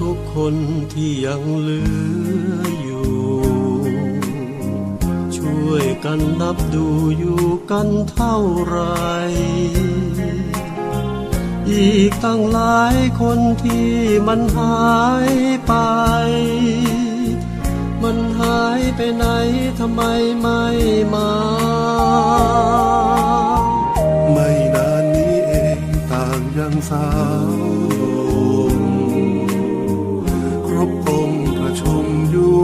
ทุกคนที่ยังเหลืออยู่ ช่วยกันนับดูอยู่กันเท่าไร อีกตั้งหลายคนที่มันหายไป มันหายไปไหนทำไมไม่มาไม่นานนี้เองต่างยังสาว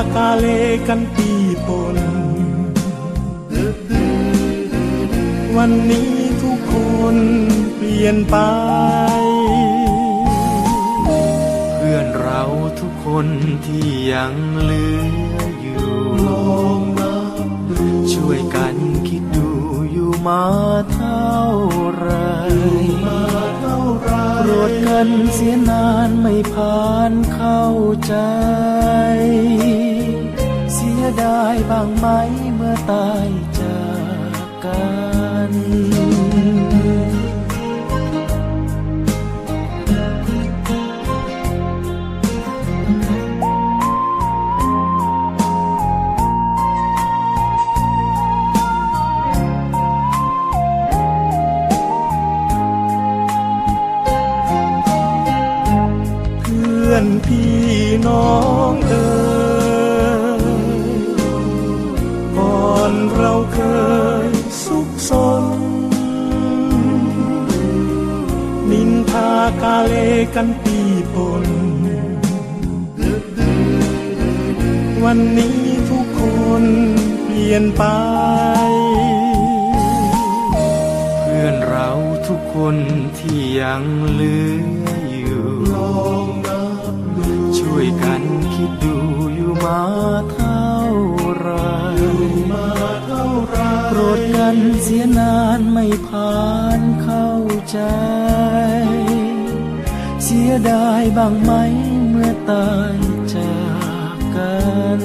ากาเลกันปีปนวันนี้ทุกคนเปลี่ยนไป เพื่อนเราทุกคนที่ยังเหลืออยู่ช่วยกันคิดดูอยู่มาเท่าไหรโปรดกันเสียนานไม่ผ่านเข้าใจ เสียดายบ้างไหมเมื่อตายจากกันเพื่อนพี่น้อง นทากาเลกันปีปนวันนี้ทุกคนเปลี่ยนไป เพื่อนเราทุกคนที่ยังเหลืออยู่ช่วยกันคิดดูอยู่มาเท่าไหรโปรดกันเสียนานไม่ผ่านเข้าใจ ยดายบ้างไหมเมื่อตายจากกัน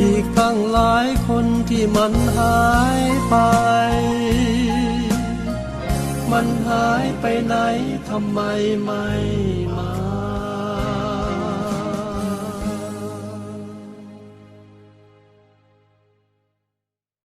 อีกตั้งหลายคนที่มันหายไป มันหายไปไหนทำไมไม่มา